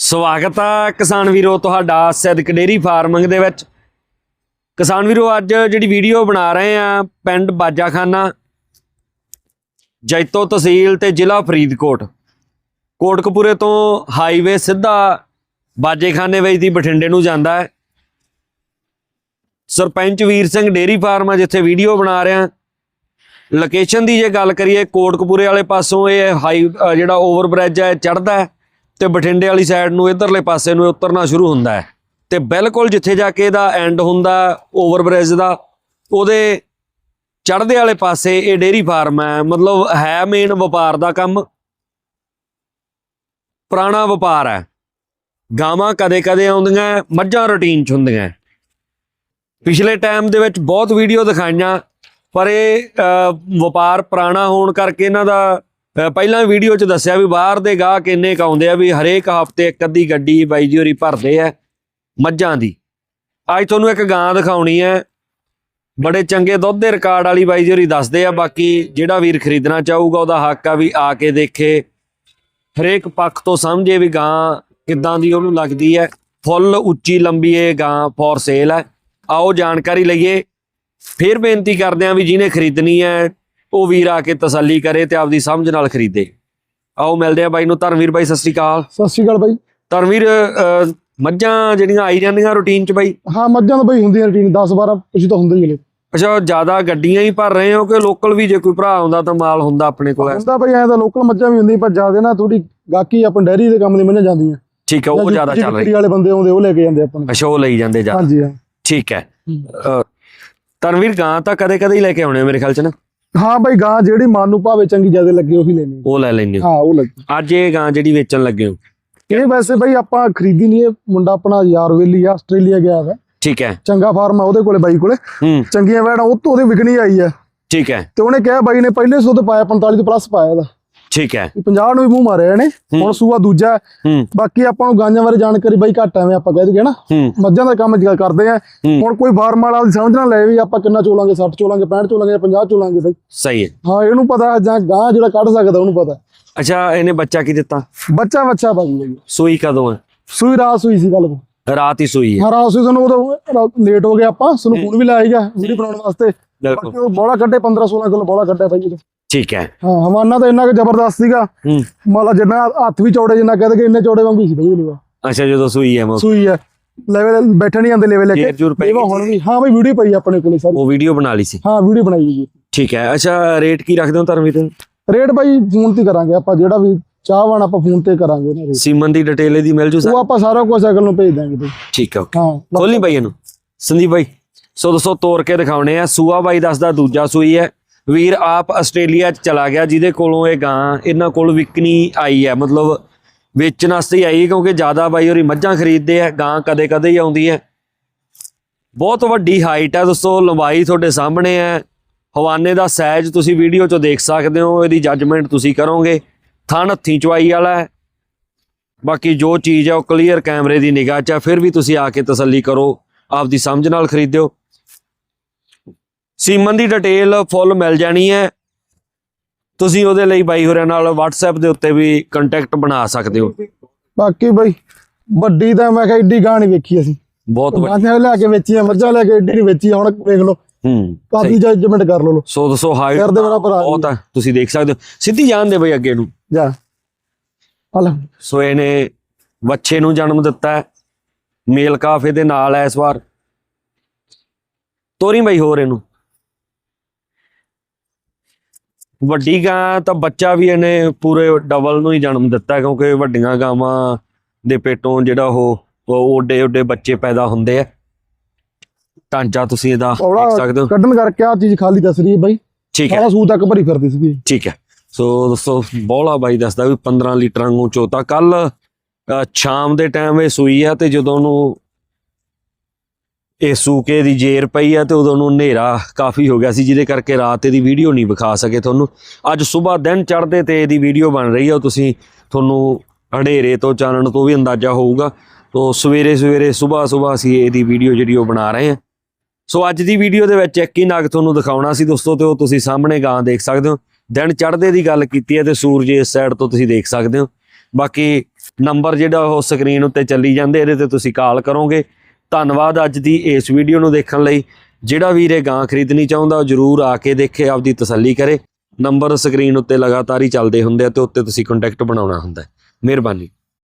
ਸਵਾਗਤ ਆ ਕਿਸਾਨ ਵੀਰੋ ਤੁਹਾਡਾ ਸਿੱਧਕ ਡੇਰੀ ਫਾਰਮਿੰਗ ਦੇ ਵਿੱਚ। ਕਿਸਾਨ ਵੀਰੋ, ਅੱਜ ਜਿਹੜੀ ਵੀਡੀਓ ਬਣਾ ਰਹੇ ਆ ਪਿੰਡ ਬਾਜਾਖਾਨਾ, ਜੈਤੋ ਤਹਿਸੀਲ ਤੇ ਜ਼ਿਲ੍ਹਾ ਫਰੀਦਕੋਟ। ਕੋਟਕਪੂਰੇ ਤੋਂ ਹਾਈਵੇ ਸਿੱਧਾ ਬਾਜੇਖਾਨੇ ਵਿੱਚ ਦੀ ਬਠਿੰਡੇ ਨੂੰ ਜਾਂਦਾ ਹੈ। ਸਰਪੰਚ ਵੀਰ ਸਿੰਘ ਡੇਰੀ ਫਾਰਮ ਆ, ਜਿੱਥੇ ਵੀਡੀਓ ਬਣਾ ਰਿਹਾ ਲੋਕੇਸ਼ਨ ਦੀ ਜੇ ਗੱਲ ਕਰੀਏ, ਕੋਟਕਪੂਰੇ ਵਾਲੇ ਪਾਸੋਂ ਇਹ ਹਾਈ ਜਿਹੜਾ ਓਵਰ ਬ੍ਰਿਜ ਹੈ ਚੜਦਾ ਹੈ। ਤੇ ਬਠਿੰਡੇ ਵਾਲੀ ਸਾਈਡ ਨੂੰ ਇਧਰਲੇ ਪਾਸੇ ਨੂੰ ਉਤਰਨਾ ਸ਼ੁਰੂ ਹੁੰਦਾ ਹੈ। ਤੇ ਬਿਲਕੁਲ ਜਿੱਥੇ ਜਾ ਕੇ ਇਹਦਾ ਐਂਡ ਹੁੰਦਾ ਓਵਰਬ੍ਰਿਜ ਦਾ, ਉਹਦੇ ਚੜ੍ਹਦੇ ਵਾਲੇ ਪਾਸੇ ਇਹ ਡੇਰੀ ਫਾਰਮ ਹੈ। ਮਤਲਬ ਹੈ ਮੇਨ ਵਪਾਰ ਦਾ ਕੰਮ। ਪੁਰਾਣਾ ਵਪਾਰ ਹੈ। ਗਾਵਾਂ ਕਦੇ-ਕਦੇ ਆਉਂਦੀਆਂ, ਮੱਝਾਂ ਰੂਟੀਨ 'ਚ ਹੁੰਦੀਆਂ। ਪਿਛਲੇ ਟਾਈਮ ਦੇ ਵਿੱਚ ਬਹੁਤ ਵੀਡੀਓ ਦਿਖਾਈਆਂ, ਪਰ ਇਹ ਵਪਾਰ ਪੁਰਾਣਾ ਹੋਣ ਕਰਕੇ ਇਹਨਾਂ ਦਾ ਪਹਿਲਾਂ ਵੀਡੀਓ 'ਚ ਦੱਸਿਆ ਵੀ ਬਾਹਰ ਦੇ ਗਾਹਕ ਇੰਨੇ ਕੁ ਆਉਂਦੇ ਆ ਵੀ ਹਰੇਕ ਹਫ਼ਤੇ ਇੱਕ ਅੱਧੀ ਗੱਡੀ ਬਾਈ ਜੀ ਹੋਰੀ ਭਰਦੇ ਆ ਮੱਝਾਂ ਦੀ। ਅੱਜ ਤੁਹਾਨੂੰ ਇੱਕ ਗਾਂ ਦਿਖਾਉਣੀ ਹੈ। ਬੜੇ ਚੰਗੇ ਦੁੱਧ ਦੇ ਰਿਕਾਰਡ ਵਾਲੀ ਬਾਈ ਜੀ ਹੋਰੀ ਦੱਸਦੇ ਆ, ਬਾਕੀ ਜਿਹੜਾ ਵੀਰ ਖਰੀਦਣਾ ਚਾਹੂਗਾ ਉਹਦਾ ਹੱਕ ਆ ਵੀ ਆ ਕੇ ਦੇਖੇ। ਹਰੇਕ ਪੱਖ ਤੋਂ ਸਮਝੇ ਵੀ ਗਾਂ ਕਿੱਦਾਂ ਦੀ ਉਹਨੂੰ ਲੱਗਦੀ ਹੈ। ਫੁੱਲ ਉੱਚੀ ਲੰਬੀ ਇਹ ਗਾਂ ਫੋਰ ਸੇਲ ਹੈ ਆਓ ਜਾਣਕਾਰੀ ਲਈਏ। ਫਿਰ ਬੇਨਤੀ ਕਰਦੇ ਆਂ ਵੀ ਜਿਹਨੇ ਖਰੀਦਣੀ ਹੈ ਉਹ ਵੀਰ ਆ ਕੇ ਤਸੱਲੀ ਕਰੇ ਤੇ ਆਪਦੀ ਸਮਝ ਨਾਲ ਖਰੀਦੇ। ਆਓ ਮਿਲਦੇ ਆ ਬਾਈ ਨੂੰ। ਧਰਮਵੀਰ ਬਾਈ ਸਤਿ ਸ਼੍ਰੀ ਅਕਾਲ। ਸਤਿ ਸ਼੍ਰੀ ਅਕਾਲ ਬਾਈ। ਧਰਮਵੀਰ ਮੱਝਾਂ ਜਿਹੜੀਆਂ ਆਈ ਜਾਂਦੀਆਂ ਰੂਟੀਨ ਚ ਬਾਈ? ਹਾਂ ਮੱਝਾਂ ਤਾਂ ਬਾਈ ਹੁੰਦੀਆਂ ਰੁਟੀਨ 10 12 ਕੁਝ ਤਾਂ ਹੁੰਦਾ ਹੀ ਹਲੇ ਅੱਛਾ ਜ਼ਿਆਦਾ ਗੱਡੀਆਂ ਹੀ ਭਰ ਰਹੇ ਹੋ ਕਿ ਲੋਕਲ ਵੀ ਜੇ ਕੋਈ ਭਰਾ ਆਉਂਦਾ ਤਾਂ ਮਾਲ ਹੁੰਦਾ ਆਪਣੇ ਕੋਲ? ਹੁੰਦਾ ਬਾਈ ਐਂ ਤਾਂ ਲੋਕਲ ਮੱਝਾਂ ਵੀ ਹੁੰਦੀਆਂ ਪਰ ਜ਼ਿਆਦਾ ਨਾ ਥੋੜੀ ਗਾਕੀ ਆਪਣ ਡੈਰੀ ਦੇ ਕੰਮ ਦੀ ਮੰਨ ਜਾਂਦੀਆਂ। ਠੀਕ ਹੈ ਉਹ ਜ਼ਿਆਦਾ ਚੱਲ ਰਹੀ ਰਹੀ ਵਾਲੇ ਬੰਦੇ ਆਉਂਦੇ ਉਹ ਲੈ ਕੇ ਜਾਂਦੇ ਆਪਾਂ ਨੂੰ। ਅੱਛਾ ਉਹ ਲਈ ਜਾਂਦੇ ਜਾ ਹਾਂਜੀ ਹਾਂ। ਠੀਕ ਹੈ। ਧਰਮਵੀਰ ਗਾਂ ਤਾਂ ਕਦੇ ਕਦੇ ਹੀ ਲੈ ਕੇ ਆਉਣੇ ਮੇਰੇ ਖਿਆਲ ਚ ਨਾ? ਹਾਂ ਬਾਈ ਗਾਂ ਜਿਹੜੀ ਮਨ ਨੂੰ ਭਾਵੇਂ ਚੰਗੀ ਜ਼ਿਆਦਾ ਲੱਗੇ ਉਹੀ ਲੈਣੀ ਉਹ ਲੈ ਲੈਣੇ ਹਾਂ। ਉਹ ਲੱਗੀ ਅੱਜ ਇਹ ਗਾਂ ਜਿਹੜੀ ਵੇਚਣ ਲੱਗੇ ਹੋ। ਇਹ ਵੈਸੇ ਬਾਈ ਆਪਾਂ ਖਰੀਦੀ ਨਹੀਂ ਇਹ ਮੁੰਡਾ ਆਪਣਾ ਯਾਰ ਵੇਲੀ ਆ ਆਸਟ੍ਰੇਲੀਆ ਗਿਆ ਵਾ ਠੀਕ ਹੈ। ਚੰਗਾ ਫਾਰਮ ਆ ਉਹਦੇ ਕੋਲੇ ਬਾਈ ਕੋਲੇ। ਹੂੰ। ਚੰਗੀਆਂ ਵੈੜਾਂ ਉਹ ਤੋਂ ਉਹਦੇ ਵਿਕਣੀ ਆਈ ਆ। ਠੀਕ ਹੈ। ਤੇ ਉਹਨੇ ਕਿਹਾ ਬਾਈ ਨੇ ਪਹਿਲੇ ਸੌ ਤੇ ਪਾਇਆ 45 ਤੋਂ ਪਲੱਸ ਪਾਇਆ ਇਹਦਾ। ਠੀਕ ਹੈ। ਵੀ 50 ਨੂੰ ਵੀ ਮੂੰਹ ਮਾਰਿਆ ਇਹਨੇ। ਹੁਣ ਸੂਆ ਦੂਜਾ ਬਾਕੀ ਆਪਾਂ ਨੂੰ ਗਾਂਜਾਂ ਬਾਰੇ ਜਾਣਕਾਰੀ ਬਾਈ ਘੱਟ ਐਵੇਂ ਆਪਾਂ ਕਹਿ ਦਈਏ ਨਾ। ਮੱਝਾਂ ਦਾ ਕੰਮ ਜ਼ਿਆਦਾ ਕਰਦੇ ਆ। ਹੁਣ ਕੋਈ ਫਾਰਮ ਵਾਲਾ ਦੀ ਸਮਝ ਨਾ ਲੈ ਵੀ ਆਪਾਂ ਕਿੰਨਾ ਚੋਲਾਂਗੇ 60 ਚੋਲਾਂਗੇ 65 ਚੋਲਾਂਗੇ ਜਾਂ 50 ਚੋਲਾਂਗੇ ਬਾਈ ਸਹੀ ਹੈ। ਹਾਂ ਇਹਨੂੰ ਪਤਾ ਜਾਂ ਗਾਂ ਜਿਹੜਾ ਕੱਢ ਸਕਦਾ ਉਹਨੂੰ ਪਤਾ ਅੱਛਾ ਇਹਨੇ ਬੱਚਾ ਕੀ ਦਿੱਤਾ? ਬੱਚਾ ਬੱਚਾ ਬਾਈ ਸੂਈ ਕਦੋਂ ਹੈ? ਸੂਈ ਰਾਤ ਸੂਈ ਸੀ ਗੱਲ ਰਾਤ ਹੀ ਸੂਈ ਹੈ। ਹਾਂ ਰਾਤ ਸੂਈ ਸਾਨੂੰ ਉਦੋਂ ਲੇਟ ਹੋ ਗਿਆ ਆਪਾਂ। ਸਾਨੂੰ ਫੋਨ ਵੀ ਲਾਏਗਾ ਵੀਡੀਓ ਬਣਾਉਣ ਵਾਸਤੇ। ਬਾਕੀ ਉਹ ਬੋਲਾ ਕੱਢੇ 15 16 ਕਿਲੋ ਬੋਲਾ ਕੱਢਿਆ ਬਾਈ ਇਹਦਾ। ਠੀਕ ਹੈ। ਹਾਂ ਹਵਾਨਾ ਤਾਂ ਇੰਨਾ ਕੁ ਜ਼ਬਰਦਸਤ ਸੀਗਾ। ਹੂੰ। ਮਾਲਾ ਜਿੰਨਾ ਹੱਥ ਵੀ ਚੌੜੇ ਜਿੰਨਾ ਕਹਦੇ ਕਿ ਇੰਨੇ ਚੌੜੇ ਵਾਂਗੂ ਸੀ ਬਾਈ ਇਹਨੂੰ ਅੱਛਾ ਜਦੋਂ ਸੂਈ ਹੈ ਮੈਂ ਸੂਈ ਹੈ। ਲੈਵਲ ਬੈਠਣ ਨਹੀਂ ਆਂਦੇ ਲੈਵਲ ਲੈ ਕੇ। ਇਹ ਹੁਣ ਵੀ ਹਾਂ ਬਾਈ ਵੀਡੀਓ ਪਈ ਆਪਣੇ ਕੋਲੇ ਸਾਰੀ। ਉਹ ਵੀਡੀਓ ਬਣਾ ਲਈ ਸੀ। ਹਾਂ ਵੀਡੀਓ ਬਣਾਈ ਜੀ ਠੀਕ ਹੈ। ਅੱਛਾ ਰੇਟ ਕੀ ਰੱਖਦੇ ਹੋ ਧਰਮਵੀਰ ਰੇਟ ਬਾਈ ਫੋਨ ਤੇ ਕਰਾਂਗੇ ਆਪਾਂ ਜਿਹੜਾ ਵੀ ਚਾਹਵਾਨ ਆਪਾਂ ਫੋਨ ਤੇ ਕਰਾਂਗੇ ਨਾ ਰੇਟ। ਸੀਮਨ ਦੀ ਡਿਟੇਲ ਇਹਦੀ ਮਿਲ ਜੂ ਉਹ ਸਰ ਆਪਾਂ ਸਾਰਾ ਕੁਝ ਅਗਲ ਨੂੰ ਭੇਜ ਦਾਂਗੇ ਠੀਕ ਹੈ ਹਾਂ। ਖੋਲੀ ਬਾਈ ਇਹਨੂੰ। ਸੰਦੀਪ ਬਾਈ ਸੋ ਦੋਸਤੋ ਤੋੜ ਕੇ ਦਿਖਾਉਣੇ ਆ। ਸੂਆ ਬਾਈ ਦੱਸਦਾ ਦੂਜਾ ਸੂਈ ਹੈ। ਵੀਰ, ਆਪ ਆਸਟ੍ਰੇਲੀਆ ਚ ਚਲਾ ਗਿਆ, ਜਿਹਦੇ ਕੋਲੋਂ ਇਹ ਗਾਂ ਇਹਨਾਂ ਕੋਲ ਵਿਕਣੀ ਆਈ ਹੈ। ਮਤਲਬ ਵੇਚਣ ਵਾਸਤੇ ਹੀ ਆਈ ਕਿਉਂਕਿ ਜ਼ਿਆਦਾ ਬਾਈ ਹੋਰੀ ਮੱਝਾਂ ਖਰੀਦਦੇ ਆ, ਗਾਂ ਕਦੇ ਕਦੇ ਹੀ ਆਉਂਦੀ ਹੈ। ਬਹੁਤ ਵੱਡੀ ਹਾਈਟ ਹੈ ਦੋਸਤੋ, ਲੰਬਾਈ ਤੁਹਾਡੇ ਸਾਹਮਣੇ ਹੈ। ਹਵਾਨੇ ਦਾ ਸਾਈਜ਼ ਤੁਸੀਂ ਵੀਡੀਓ 'ਚੋਂ ਦੇਖ ਸਕਦੇ ਹੋ, ਇਹਦੀ ਜੱਜਮੈਂਟ ਤੁਸੀਂ ਕਰੋਗੇ। ਥਣ ਹੱਥੀਂ ਚਵਾਈ ਵਾਲਾ ਹੈ। ਬਾਕੀ ਜੋ ਚੀਜ਼ ਹੈ, ਉਹ ਕਲੀਅਰ ਕੈਮਰੇ ਦੀ ਨਿਗਾਹ 'ਚ ਹੈ। ਫਿਰ ਵੀ ਤੁਸੀਂ ਆ ਕੇ ਤਸੱਲੀ ਕਰੋ, ਆਪਦੀ ਸਮਝ ਨਾਲ ਖਰੀਦਿਓ। ਸੀਮਨ ਦੀ ਡਿਟੇਲ ਫੁੱਲ ਮਿਲ ਜਾਣੀ ਹੈ। ਤੁਸੀਂ ਉਹਦੇ ਲਈ ਬਾਈ ਹੋਰਾਂ ਨਾਲ WhatsApp ਦੇ ਉੱਤੇ ਵੀ ਕੰਟੈਕਟ ਬਣਾ ਸਕਦੇ ਹੋ। ਬਾਕੀ ਬਾਈ ਵੱਡੀ ਤਾਂ ਮੈਂ ਕਿਹਾ ਏਡੀ ਗਾਂ ਨਹੀਂ ਵੇਖੀ ਅਸੀਂ। ਬਹੁਤ ਵੱਡੀ। ਲੈ ਕੇ ਵੇਚੀਆਂ ਮੱਝਾਂ ਲੈ ਕੇ ਏਡੀ ਨਹੀਂ ਵੇਚੀ ਹੁਣ ਵੇਖ ਲਓ। ਹੂੰ ਕਾਫੀ ਜੱਜਮੈਂਟ ਕਰ ਲਓ ਸੋ ਦੱਸੋ ਹਾਈਟ ਸਿਰ ਦੇ ਬਰਾਬਰ ਆ ਬਹੁਤ ਹੈ ਤੁਸੀਂ ਦੇਖ ਸਕਦੇ ਹੋ। ਸਿੱਧੀ ਜਾਣ ਦੇ ਬਈ ਅੱਗੇ ਨੂੰ। ਜਾ। ਹਲ। ਸੋ ਇਹਨੇ ਬੱਚੇ ਨੂੰ ਜਨਮ ਦਿੱਤਾ ਹੈ। ਮੇਲ ਕਾਫੇ ਦੇ ਨਾਲ ਹੈ ਇਸ ਵਾਰ। ਤੋਰੀ ਬਈ ਹੋਰ ਇਹਨੂੰ। ਵੱਡੀ ਗਾਂ ਤਾਂ ਬੱਚਾ ਵੀ ਇਹਨੇ ਪੂਰੇ ਡਬਲ ਨੂੰ ਹੀ ਜਨਮ ਦਿੱਤਾ ਕਿਉਂਕਿ ਵੱਡੀਆਂ ਗਾਵਾਂ ਦੇ ਪੇਟੋਂ ਜਿਹੜਾ ਉਹ ਓਡੇ ਓਡੇ ਬੱਚੇ ਪੈਦਾ ਹੁੰਦੇ ਆ। ਢਾਂਚਾ ਤੁਸੀਂ ਇਹਦਾ ਦੇਖ ਸਕਦੇ ਹੋ। ਕੱਢਣ ਕਰਕੇ ਆ ਚੀਜ਼ ਖਾਲੀ ਦੱਸ ਰਹੀ ਹੈ ਬਾਈ। ਠੀਕ ਹੈ। ਸਾਰਾ ਸੂ ਤੱਕ ਭਰੀ ਫਿਰਦੀ ਸੀਗੀ। ਠੀਕ ਹੈ। ਸੋ ਦੋਸਤੋ ਬੋਲਾ ਬਾਈ ਦੱਸਦਾ ਵੀ 15 ਲੀਟਰ ਵਾਂਗੂ ਚੋਤਾ। ਕੱਲ ਸ਼ਾਮ ਦੇ ਟਾਈਮ ਇਹ ਸੂਈ ਆ ਤੇ ਜਦੋਂ ਨੂੰ ਇਹ ਸੂਕੇ ਦੀ ਜੇਰ ਪਈ ਆ ਤੇ ਉਦੋਂ ਨੂੰ ਹਨੇਰਾ ਕਾਫੀ ਹੋ ਗਿਆ ਸੀ, ਜਿਹਦੇ ਕਰਕੇ ਰਾਤ ਇਹਦੀ ਵੀਡੀਓ ਨਹੀਂ ਵਿਖਾ ਸਕੇ ਤੁਹਾਨੂੰ। ਅੱਜ ਸਵੇਰ ਦਿਨ ਚੜ੍ਹਦੇ ਤੇ ਇਹਦੀ ਵੀਡੀਓ ਬਣ ਰਹੀ ਆ ਤੁਸੀਂ ਤੁਹਾਨੂੰ ਹਨੇਰੇ ਤੋਂ ਚਾਨਣ ਤੋਂ ਵੀ ਅੰਦਾਜ਼ਾ ਹੋਊਗਾ। ਤੋਂ ਸਵੇਰੇ ਸਵੇਰੇ ਸਵੇਰ ਸਵੇਰ ਅਸੀਂ ਇਹਦੀ ਵੀਡੀਓ ਜਿਹੜੀ ਉਹ ਬਣਾ ਰਹੇ ਹਾਂ ਸੋ ਅੱਜ ਦੀ ਵੀਡੀਓ ਦੇ ਵਿੱਚ ਇੱਕ ਹੀ ਨਾਗ ਤੁਹਾਨੂੰ ਦਿਖਾਉਣਾ ਸੀ ਦੋਸਤੋ, ਤੇ ਉਹ ਤੁਸੀਂ ਸਾਹਮਣੇ ਗਾਂ ਦੇਖ ਸਕਦੇ ਹੋ। ਦਿਨ ਚੜ੍ਹਦੇ ਦੀ ਗੱਲ ਕੀਤੀ ਹੈ ਤੇ ਸੂਰਜ ਇਸ ਸਾਈਡ ਤੋਂ ਤੁਸੀਂ ਦੇਖ ਸਕਦੇ ਹੋ। ਬਾਕੀ ਨੰਬਰ ਜਿਹੜਾ ਉਹ ਸਕਰੀਨ ਉੱਤੇ ਚੱਲੀ ਜਾਂਦੇ, ਇਹਦੇ ਤੇ ਤੁਸੀਂ ਕਾਲ ਕਰੋਗੇ। ਧੰਨਵਾਦ ਅੱਜ ਦੀ ਇਸ ਵੀਡੀਓ ਨੂੰ ਦੇਖਣ ਲਈ। ਜਿਹੜਾ ਵੀਰ ਇਹ ਗਾਂ ਖਰੀਦਣੀ ਚਾਹੁੰਦਾ, ਉਹ ਜਰੂਰ ਆ ਕੇ ਦੇਖੇ, ਆਪਦੀ ਤਸੱਲੀ ਕਰੇ। ਨੰਬਰ ਸਕਰੀਨ ਉੱਤੇ ਲਗਾਤਾਰ ਹੀ ਚੱਲਦੇ ਹੁੰਦੇ ਆ ਤੇ ਉੱਤੇ ਤੁਸੀਂ ਕੰਟੈਕਟ ਬਣਾਉਣਾ ਹੁੰਦਾ ਮਿਹਰਬਾਨੀ।